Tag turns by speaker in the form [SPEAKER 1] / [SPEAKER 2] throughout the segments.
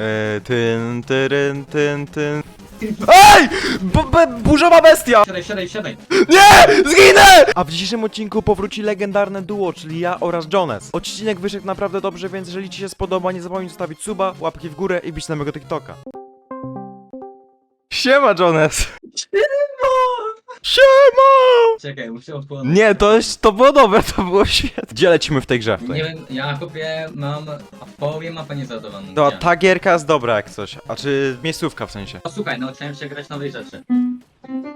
[SPEAKER 1] E, tyn, tyryn, tyn, tyn. EJ! B b burzowa bestia!
[SPEAKER 2] Siadaj, siadaj, siadaj.
[SPEAKER 1] Nie! Zginę! A w dzisiejszym odcinku powróci legendarne duo, czyli ja oraz Jones. Odcinek wyszedł naprawdę dobrze, więc jeżeli ci się spodoba, nie zapomnij zostawić suba, łapki w górę i bić na mojego TikToka. Siema, Jones! Siema!
[SPEAKER 2] Czekaj, muszę odpłynąć.
[SPEAKER 1] Nie, to, jest- to było dobre, to było świetne. Gdzie lecimy w tej grze?
[SPEAKER 2] Nie wiem, ja kupię, mam w połowie mapę niezadawaną.
[SPEAKER 1] To
[SPEAKER 2] Nie.
[SPEAKER 1] ta gierka jest dobra jak coś. A czy miejscówka w sensie?
[SPEAKER 2] O, słuchaj, nauczyłem się grać nowej rzeczy.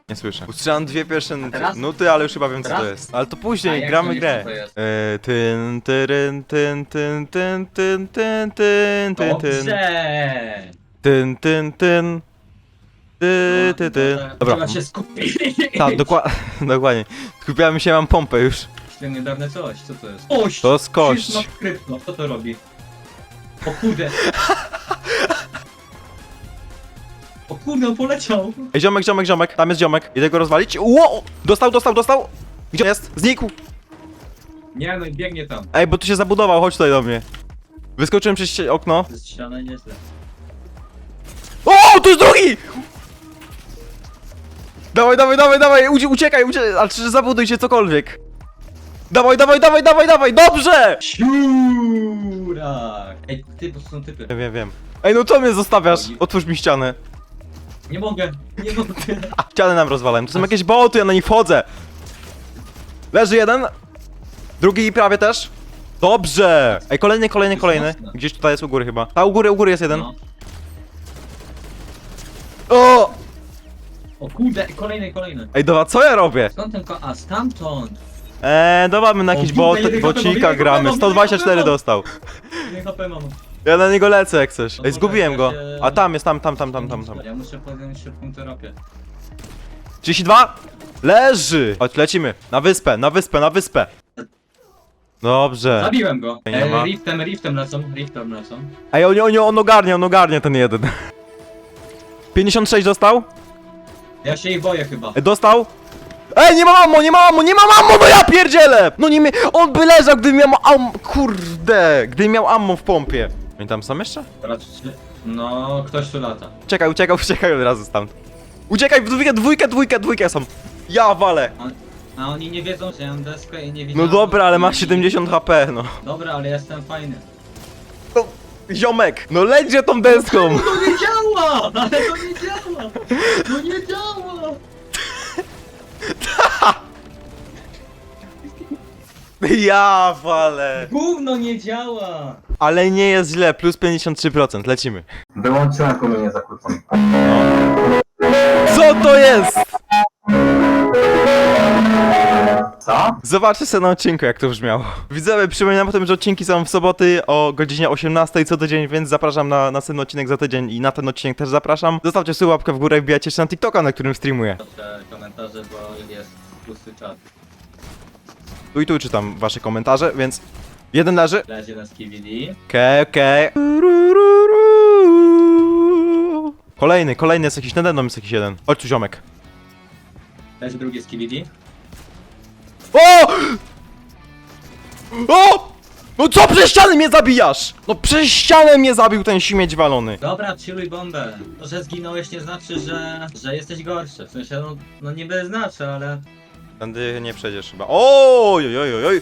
[SPEAKER 1] Nie słyszę. Usłyszałem dwie pierwsze nuty,
[SPEAKER 2] teraz?
[SPEAKER 1] nuty, ale już chyba wiem co to
[SPEAKER 2] Teraz?
[SPEAKER 1] jest. Ale to
[SPEAKER 2] A
[SPEAKER 1] później,
[SPEAKER 2] jak
[SPEAKER 1] gramy
[SPEAKER 2] to
[SPEAKER 1] grę.
[SPEAKER 2] jest?
[SPEAKER 1] E, Tyn, tyryn, tyn, tyn, tyn, tyn, tyn, tyn, tyn, tyn,
[SPEAKER 2] Dobrze!
[SPEAKER 1] tyn, tyn, tyn, ty, ty, ty.
[SPEAKER 2] Dobra. Trzeba się skupić.
[SPEAKER 1] tak, dokła- dokładnie. Skupiamy się, mam pompę już.
[SPEAKER 2] Legendarne coś, co to jest? Oś!
[SPEAKER 1] To z kość.
[SPEAKER 2] No, krypto, co to robi? O kurde. O kurde, on poleciał.
[SPEAKER 1] Ej, ziomek, ziomek, ziomek, tam jest ziomek. Idę go rozwalić. Ło! Dostał, dostał, dostał! Gdzie jest? Znikł!
[SPEAKER 2] Nie no, i biegnie tam.
[SPEAKER 1] Ej, bo tu się zabudował, chodź tutaj do mnie. Wyskoczyłem przez ście- okno.
[SPEAKER 2] To jest ściana nieźle.
[SPEAKER 1] O, tu jest drugi! Dawaj, dawaj, dawaj, dawaj, ucie- uciekaj, uciekaj, ale czy zabuduj się cokolwiek. Dawaj, dawaj, dawaj, dawaj, dawaj, dobrze!
[SPEAKER 2] Siurak! Ej, ty, bo są typy.
[SPEAKER 1] Wiem, wiem, wiem. Ej, no co mnie zostawiasz? Otwórz mi ścianę.
[SPEAKER 2] Nie mogę, nie mogę.
[SPEAKER 1] A, ścianę nam rozwalałem, to są jakieś boty, ja na nich wchodzę. Leży jeden. Drugi prawie też. Dobrze! Ej, kolejny, kolejny, kolejny. Gdzieś tutaj jest u góry chyba. A u góry, u góry jest jeden.
[SPEAKER 2] No.
[SPEAKER 1] O!
[SPEAKER 2] O kurde, kolejny, kolejny.
[SPEAKER 1] Ej, dobra, co ja robię?
[SPEAKER 2] Skąd ten ko... A, stamtąd!
[SPEAKER 1] Eee, dobra, my na
[SPEAKER 2] O,
[SPEAKER 1] jakiś
[SPEAKER 2] jeden
[SPEAKER 1] bocika gramy.
[SPEAKER 2] jeden
[SPEAKER 1] 124
[SPEAKER 2] HP mam.
[SPEAKER 1] dostał.
[SPEAKER 2] Nie HP mam.
[SPEAKER 1] Ja na niego lecę jak coś.
[SPEAKER 2] No
[SPEAKER 1] Ej, zgubiłem go.
[SPEAKER 2] lepiej się-
[SPEAKER 1] A tam jest, tam, tam, tam, tam, tam, tam.
[SPEAKER 2] Ja muszę podjąć szybką terapię.
[SPEAKER 1] 32! Leży! Chodź, lecimy. Na wyspę, na wyspę, na wyspę. Dobrze.
[SPEAKER 2] Zabiłem go!
[SPEAKER 1] Nie ma.
[SPEAKER 2] E, riftem, riftem lecą, riftem lecą.
[SPEAKER 1] Ej, on, on, on ogarnia, on ogarnia ten jeden. 56 dostał?
[SPEAKER 2] Ja się ich boję chyba.
[SPEAKER 1] Ej, dostał? Ej, nie ma ammo, nie ma ammo, nie ma ammo, no ja pierdzielę! No nie mi... On by leżał, gdyby miał ammo... Kurde, gdyby miał ammo w pompie. Oni tam są jeszcze?
[SPEAKER 2] Raczej... No, ktoś tu lata.
[SPEAKER 1] Czekaj, uciekaj, uciekaj od razu stamtąd. Uciekaj, dwójkę, dwójkę, dwójkę, dwójkę są. Ja walę.
[SPEAKER 2] On... A oni nie wiedzą, że ja mam deskę i nie widzą.
[SPEAKER 1] No dobra, ale masz 70 HP, no.
[SPEAKER 2] Dobra, ale jestem fajny.
[SPEAKER 1] no. Ziomek, no lecie tą deską.
[SPEAKER 2] To nie działa! Ale to nie działa! To nie działa!
[SPEAKER 1] Ja walę.
[SPEAKER 2] Gówno nie działa!
[SPEAKER 1] Ale nie jest źle, plus 53%, lecimy.
[SPEAKER 3] Wyłączyłem promienie zakłócone.
[SPEAKER 1] Co to jest?
[SPEAKER 3] Co?
[SPEAKER 1] Zobaczcie sobie na odcinku, jak to brzmiało. Widzowie, przypominam o tym, że odcinki są w soboty o godzinie 18 co tydzień, więc zapraszam na następny odcinek za tydzień i na ten odcinek też zapraszam. Zostawcie sobie łapkę w górę i wbijajcie się na TikToka, na którym streamuję.
[SPEAKER 2] Proszę komentarze, bo jest pusty czat.
[SPEAKER 1] Tu i tu czytam wasze komentarze, więc jeden leży.
[SPEAKER 2] Leży na skibidi.
[SPEAKER 1] Okej, okej. Kolejny, kolejny jest jakiś, nade mną jest jakiś jeden. Chodź tu ziomek.
[SPEAKER 2] Leży drugi skibidi.
[SPEAKER 1] O! O! No co przez ścianę mnie zabijasz? No przez ścianę mnie zabił ten śmieć walony.
[SPEAKER 2] Dobra, chilluj bombę. To, że zginąłeś nie znaczy, że, że jesteś gorszy. W sensie, no, no niby znaczy, ale...
[SPEAKER 1] Tędy nie przejdziesz chyba. Oj, oj, oj, oj.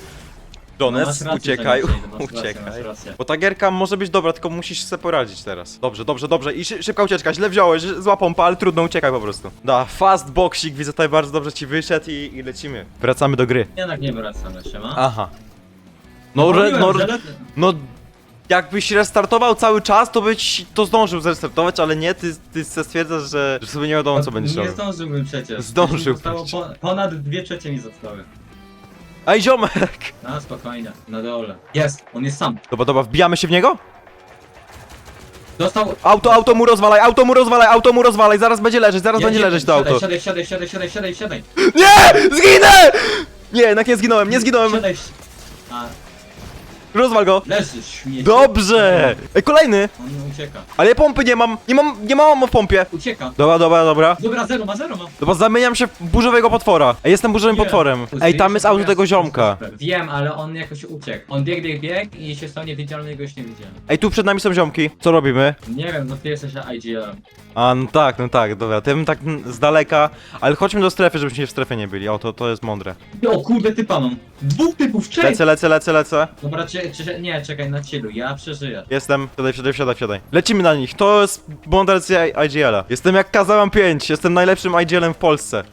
[SPEAKER 2] No,
[SPEAKER 1] Jones,
[SPEAKER 2] rację,
[SPEAKER 1] uciekaj,
[SPEAKER 2] nie
[SPEAKER 1] uciekaj. Bo ta gierka może być dobra, tylko musisz sobie poradzić teraz. Dobrze, dobrze, dobrze. I szy szybka ucieczka, źle wziąłeś, zła pompa, ale trudno, uciekaj po prostu. Da, fast boxik, widzę tutaj bardzo dobrze ci wyszedł i, i lecimy. Wracamy do gry.
[SPEAKER 2] Jednak nie wracamy, siema.
[SPEAKER 1] Aha. No, re,
[SPEAKER 2] Mówiłem,
[SPEAKER 1] no,
[SPEAKER 2] le-
[SPEAKER 1] no, jakbyś restartował cały czas, to byś to zdążył zrestartować, ale nie, ty, ty stwierdzasz, że, że sobie nie wiadomo co będziesz
[SPEAKER 2] Nie
[SPEAKER 1] robił.
[SPEAKER 2] zdążyłbym przecież.
[SPEAKER 1] Zdążył
[SPEAKER 2] po, ponad dwie trzecie mi zostały.
[SPEAKER 1] Ej, ziomek!
[SPEAKER 2] No spokojnie, na dole. Jest, on jest sam.
[SPEAKER 1] Dobra, dobra, wbijamy się w niego?
[SPEAKER 2] Dostał...
[SPEAKER 1] Auto, auto mu rozwalaj, auto mu rozwalaj, auto mu rozwalaj, zaraz będzie leżeć, zaraz będzie leżeć to auto.
[SPEAKER 2] Siadaj, siadaj, siadaj, siadaj, siadaj, siadaj.
[SPEAKER 1] Nie! Zginę! Nie, jednak nie zginąłem, nie zginąłem.
[SPEAKER 2] Siadaj. A,
[SPEAKER 1] Rozwal go!
[SPEAKER 2] Leży, śmieci.
[SPEAKER 1] Dobrze! Ej, kolejny!
[SPEAKER 2] On ucieka.
[SPEAKER 1] Ale ja pompy nie mam! Nie mam, nie mam w pompie!
[SPEAKER 2] Ucieka.
[SPEAKER 1] Dobra, dobra, dobra.
[SPEAKER 2] Dobra, zero ma, zero ma.
[SPEAKER 1] Dobra, zamieniam się w burzowego potwora. Ej, jestem burzowym
[SPEAKER 2] Nie.
[SPEAKER 1] potworem. Ej, tam jest auto tego ziomka.
[SPEAKER 2] Wiem, ale on jakoś uciekł. On biegł, biegł, biegł i się stał niewidzialny i go już nie widziałem.
[SPEAKER 1] Ej, tu przed nami są ziomki. Co robimy?
[SPEAKER 2] Nie wiem, no ty jesteś IGL.
[SPEAKER 1] A, no tak, no tak, dobra. Bym tak mm, z daleka. Ale chodźmy do strefy, żebyśmy w strefie nie byli. O, to, to jest mądre.
[SPEAKER 2] O kurde, typa mam. Dwóch typów, cześć!
[SPEAKER 1] Lecę, lecę, lecę, lecę.
[SPEAKER 2] Dobra, nie, czekaj na chillu, ja przeżyję.
[SPEAKER 1] Jestem. Wsiadaj, wsiadaj, wsiadaj, wsiadaj. Lecimy na nich. To jest mordercy IGL-a. Jestem jak kazałam 5. Jestem najlepszym IGL-em w Polsce.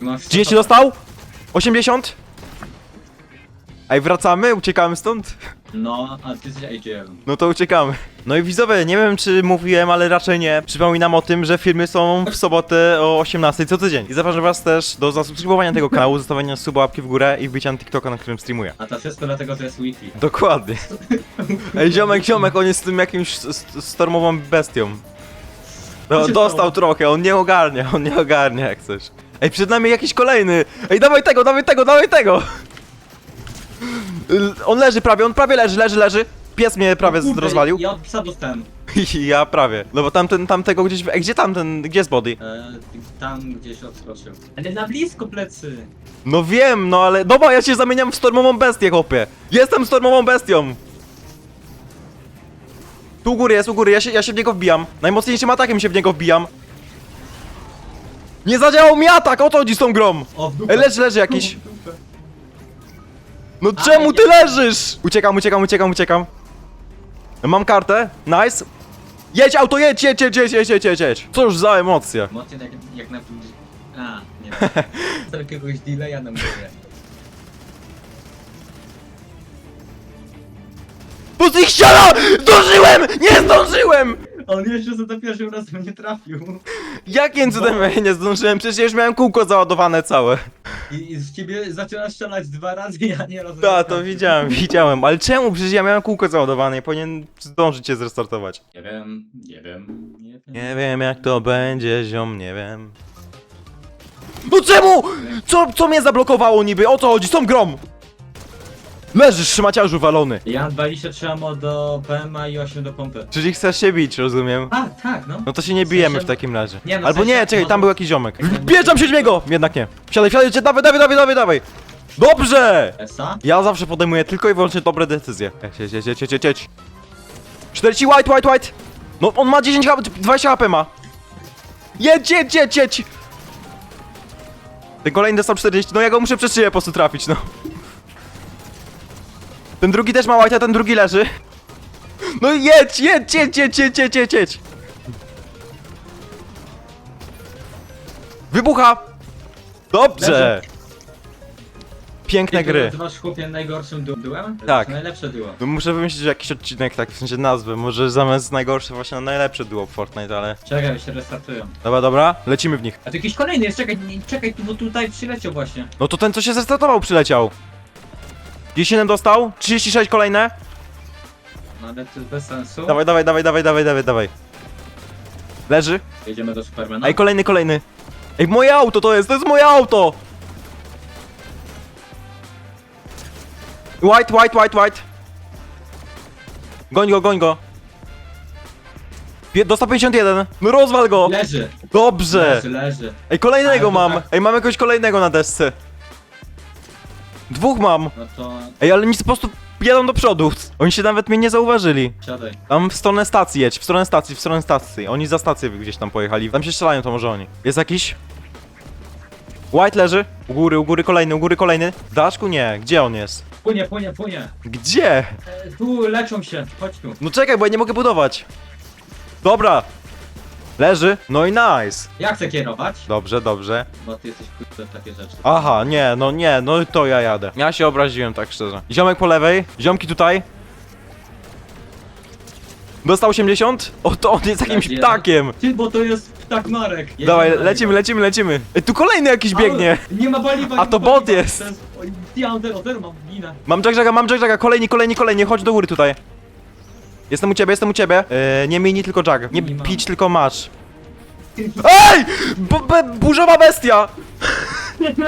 [SPEAKER 2] Masz
[SPEAKER 1] 30 dostał? 80? Ej, wracamy? Uciekamy stąd?
[SPEAKER 2] No, a ty jesteś IGL.
[SPEAKER 1] No to uciekamy. No i widzowie, nie wiem czy mówiłem, ale raczej nie. Przypominam o tym, że filmy są w sobotę o 18 co tydzień. I zapraszam was też do zasubskrybowania tego kanału, zostawienia suba, łapki w górę i wbicia na TikToka, na którym streamuję.
[SPEAKER 2] A to wszystko dlatego, że jest Wi-Fi.
[SPEAKER 1] Dokładnie. Ej, ziomek, ziomek, on jest tym jakimś stormową bestią. No, dostał trochę, on nie ogarnia, on nie ogarnia jak coś. Ej, przed nami jakiś kolejny! Ej, dawaj tego, dawaj tego, dawaj tego! On leży prawie, on prawie leży, leży, leży. Pies mnie prawie
[SPEAKER 2] O kurde,
[SPEAKER 1] rozwalił.
[SPEAKER 2] Ja od psa dostałem.
[SPEAKER 1] ja prawie. No bo tamten, tamtego gdzieś... Ej, gdzie tamten, gdzie jest body?
[SPEAKER 2] E, tam gdzieś odskoczył. Ale na blisko plecy.
[SPEAKER 1] No wiem, no ale... Dobra, ja się zamieniam w stormową bestię, chłopie. Jestem stormową bestią. Tu u góry jest, u góry, ja się, ja się w niego wbijam. Najmocniejszym atakiem się w niego wbijam. Nie zadziałał mi atak, o to chodzi z tą grą.
[SPEAKER 2] O, w dupę.
[SPEAKER 1] Ej, leży, leży jakiś.
[SPEAKER 2] W dupę.
[SPEAKER 1] No czemu ty leżysz? Uciekam, uciekam, uciekam, uciekam. Mam kartę, nice. Jedź auto, jedź, jedź, jedź, jedź, jedź, jedź, jedź, jedź. Co już za emocje.
[SPEAKER 2] Mocniej jak, jak na... A, nie wiem. Chcę jakiegoś delaya na mówię.
[SPEAKER 1] Puść ich ściana! Zdążyłem! Nie zdążyłem!
[SPEAKER 2] On jeszcze za to pierwszym razem nie trafił.
[SPEAKER 1] Jakim cudem ja nie zdążyłem? Przecież ja już miałem kółko załadowane całe.
[SPEAKER 2] I, i z ciebie zaczyna strzelać dwa razy, ja nie rozumiem.
[SPEAKER 1] Tak, to widziałem, widziałem. Ale czemu? Przecież ja miałem kółko załadowane i powinien zdążyć się zrestartować.
[SPEAKER 2] Nie wiem, nie wiem, nie wiem.
[SPEAKER 1] Nie wiem jak to będzie, ziom, nie wiem. No czemu? Co, co mnie zablokowało niby? O co chodzi? Są grom! Leżysz, trzymaciarzu walony.
[SPEAKER 2] Ja mam 23 ammo do PMA i 8 do pompy.
[SPEAKER 1] Czyli chcesz się bić, rozumiem?
[SPEAKER 2] A, tak, no.
[SPEAKER 1] No to się nie bijemy w takim razie.
[SPEAKER 2] Nie, no w
[SPEAKER 1] Albo
[SPEAKER 2] sensie-
[SPEAKER 1] nie, czekaj,
[SPEAKER 2] no
[SPEAKER 1] tam był jakiś ziomek.
[SPEAKER 2] Jak-
[SPEAKER 1] Bierzam się niego! Jednak nie. Wsiadaj, wsiadaj, wsiadaj, dawaj, dawaj, dawaj, dawaj, dawaj! Dobrze!
[SPEAKER 2] Esa?
[SPEAKER 1] Ja zawsze podejmuję tylko i wyłącznie dobre decyzje. Jedź, jedź, jedź, jedź. 40 white, white, white! No on ma 10 HP, 20 HP ma. Jedź, jedź, jedź, jedź! Ten kolejny dostał 40, no ja go muszę przez szyję po prostu trafić, no. Ten drugi też ma white, a ten drugi leży. No jedź, jedź, jedź, jedź, jedź, jedź, jedź, jedź. Wybucha! Dobrze! Piękne gry.
[SPEAKER 2] nazywasz chłopie najgorszym du? To
[SPEAKER 1] Tak.
[SPEAKER 2] jest Najlepsze duo.
[SPEAKER 1] No muszę wymyślić jakiś odcinek, tak w sensie nazwy, może zamiast najgorsze właśnie na najlepsze duo w Fortnite, ale...
[SPEAKER 2] Czekaj, się restartują.
[SPEAKER 1] Dobra, dobra, lecimy w nich.
[SPEAKER 2] A tu jakiś kolejny jest, czekaj, nie, czekaj, tu, bo tutaj przyleciał właśnie.
[SPEAKER 1] No to ten, co się zrestartował, przyleciał. 10 dostał, 36 kolejne.
[SPEAKER 2] No ale to jest bez sensu.
[SPEAKER 1] Dawaj, dawaj, dawaj, dawaj, dawaj, dawaj, dawaj. Leży.
[SPEAKER 2] Jedziemy do Supermana.
[SPEAKER 1] Ej, kolejny, kolejny. Ej, moje auto to jest, to jest moje auto! White, white, white, white. Goń go, goń go. Pie- Dostał 51. No rozwal go.
[SPEAKER 2] Leży,
[SPEAKER 1] Dobrze.
[SPEAKER 2] leży, leży.
[SPEAKER 1] Ej, kolejnego
[SPEAKER 2] Ale to
[SPEAKER 1] mam!
[SPEAKER 2] tak.
[SPEAKER 1] Ej, mamy kogoś kolejnego na desce. Dwóch mam.
[SPEAKER 2] No to
[SPEAKER 1] Ej, ale nic po prostu jadą do przodu. Oni się nawet mnie nie zauważyli.
[SPEAKER 2] siadaj.
[SPEAKER 1] Tam w stronę stacji jedź, w stronę stacji, w stronę stacji. Oni za stację gdzieś tam pojechali. Tam się strzelają, to może oni. Jest jakiś? White leży. U góry, u góry kolejny, u góry kolejny. W daszku? Nie. Gdzie on jest?
[SPEAKER 2] Płynie, płynie, płynie.
[SPEAKER 1] Gdzie?
[SPEAKER 2] E, tu leczą się, chodź tu.
[SPEAKER 1] No czekaj, bo ja nie mogę budować. Dobra. Leży. No i nice.
[SPEAKER 2] Ja chcę kierować,
[SPEAKER 1] Dobrze, dobrze.
[SPEAKER 2] bo ty jesteś kurde w takie rzeczy.
[SPEAKER 1] Aha, nie, no nie, no to ja jadę. Ja się obraziłem tak szczerze. Ziomek po lewej, ziomki tutaj. Dostał 80? O, to on jest jakimś
[SPEAKER 2] Tak,
[SPEAKER 1] ptakiem.
[SPEAKER 2] Ty, bo to jest ptak Marek. Jedziemy
[SPEAKER 1] Dawaj,
[SPEAKER 2] na niego.
[SPEAKER 1] lecimy, lecimy, lecimy. Ej, tu kolejny jakiś
[SPEAKER 2] Ale
[SPEAKER 1] biegnie.
[SPEAKER 2] Nie ma paliwa.
[SPEAKER 1] A
[SPEAKER 2] nie
[SPEAKER 1] to
[SPEAKER 2] ma
[SPEAKER 1] bot
[SPEAKER 2] paliwa.
[SPEAKER 1] jest.
[SPEAKER 2] To Oj, Ja mam zero, zero mam, ginę.
[SPEAKER 1] Mam Jack Jacka, mam Jack Jacka, kolejni, kolejni, kolejni, chodź do góry tutaj. Jestem u ciebie, jestem u ciebie. Yy, nie mini, tylko Jack. Nie
[SPEAKER 2] Mini mam.
[SPEAKER 1] pić, tylko masz. EJ! B- b- burzowa bestia!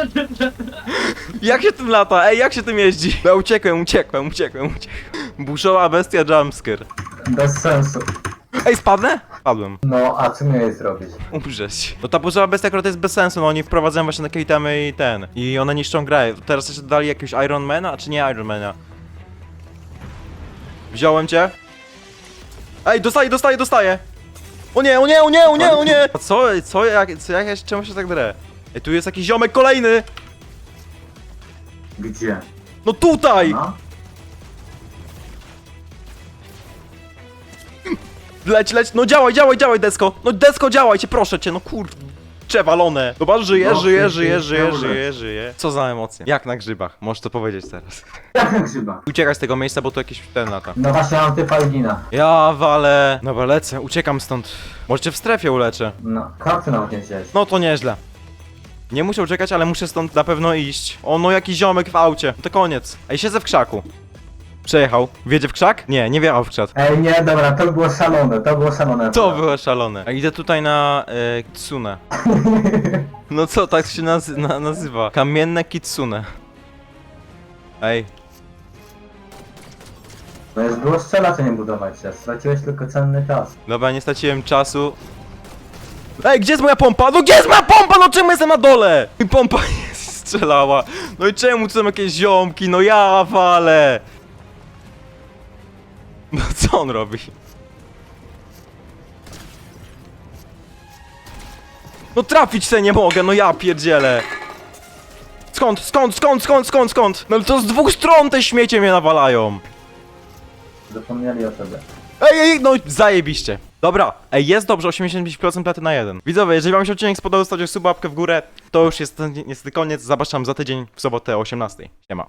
[SPEAKER 1] Jak się tym lata? Ej, jak się tym jeździ? Ja uciekłem, uciekłem, uciekłem, uciekłem. Buszowa bestia jumpscare.
[SPEAKER 3] Bez sensu.
[SPEAKER 1] Ej, spadnę? Spadłem.
[SPEAKER 3] No, a co miałeś zrobić?
[SPEAKER 1] Umrzeć. No ta burzowa bestia akurat jest bez sensu, no oni wprowadzają właśnie takie itemy i ten. I one niszczą grę. Teraz jeszcze dali jakiegoś Ironmana, czy nie Ironmana? Wziąłem cię. Ej, dostaję, dostaję, dostaję! O nie, o nie, o nie, o nie, o nie! A Co, co, jak, co, jak, czemu się tak drę? Ej, tu jest jakiś ziomek kolejny!
[SPEAKER 3] Gdzie?
[SPEAKER 1] No tutaj!
[SPEAKER 3] No?
[SPEAKER 1] Leć, leć, no działaj, działaj, działaj, desko! No desko, działajcie, proszę cię, no kur... Przewalone! Zobacz, żyje,
[SPEAKER 3] No,
[SPEAKER 1] żyje,
[SPEAKER 3] ty,
[SPEAKER 1] żyje,
[SPEAKER 3] ty,
[SPEAKER 1] żyje,
[SPEAKER 3] dobrze.
[SPEAKER 1] żyje, żyje. Co za emocje. Jak na grzybach, możesz to powiedzieć teraz.
[SPEAKER 3] Jak na grzyba?
[SPEAKER 1] Uciekaj z tego miejsca, bo tu jakiś ten lata.
[SPEAKER 3] No właśnie mam typalgina.
[SPEAKER 1] Ja walę. Dobra, lecę, uciekam stąd. Może cię w strefie uleczę.
[SPEAKER 3] No, nawet nie wziąłeś.
[SPEAKER 1] No to nieźle. Nie muszę uciekać, ale muszę stąd na pewno iść. O, no jakiś ziomek w aucie. No to koniec. Ej, siedzę w krzaku. Przejechał. Wiedzie w krzak? Nie, nie wjechał w krzak.
[SPEAKER 3] Ej, nie, dobra, to było szalone, to było szalone.
[SPEAKER 1] To było szalone. A idę tutaj na e, Kitsune. No co, tak się nazy na nazywa? Kamienne Kitsune. Ej,
[SPEAKER 3] No już było strzelać, a nie budować się. Straciłeś tylko cenny czas.
[SPEAKER 1] dobra, nie straciłem czasu. Ej, gdzie jest moja pompa? No gdzie jest moja pompa? No czemu jestem na dole? Mi pompa nie strzelała. No i czemu tu są jakieś ziomki? No ja walę. No co on robi? No trafić se nie mogę, no ja pierdzielę. Skąd, skąd, skąd, skąd, skąd, skąd? No to z dwóch stron te śmiecie mnie nawalają.
[SPEAKER 3] Zapomnieli o tobie.
[SPEAKER 1] Ej, ej, no zajebiście. Dobra, ej, jest dobrze, 85% platy na jeden. Widzowie, jeżeli wam się odcinek spodobał, zostawcie suba, łapkę w górę. To już jest ni- niestety koniec, zapraszam za tydzień w sobotę o 18. Siema.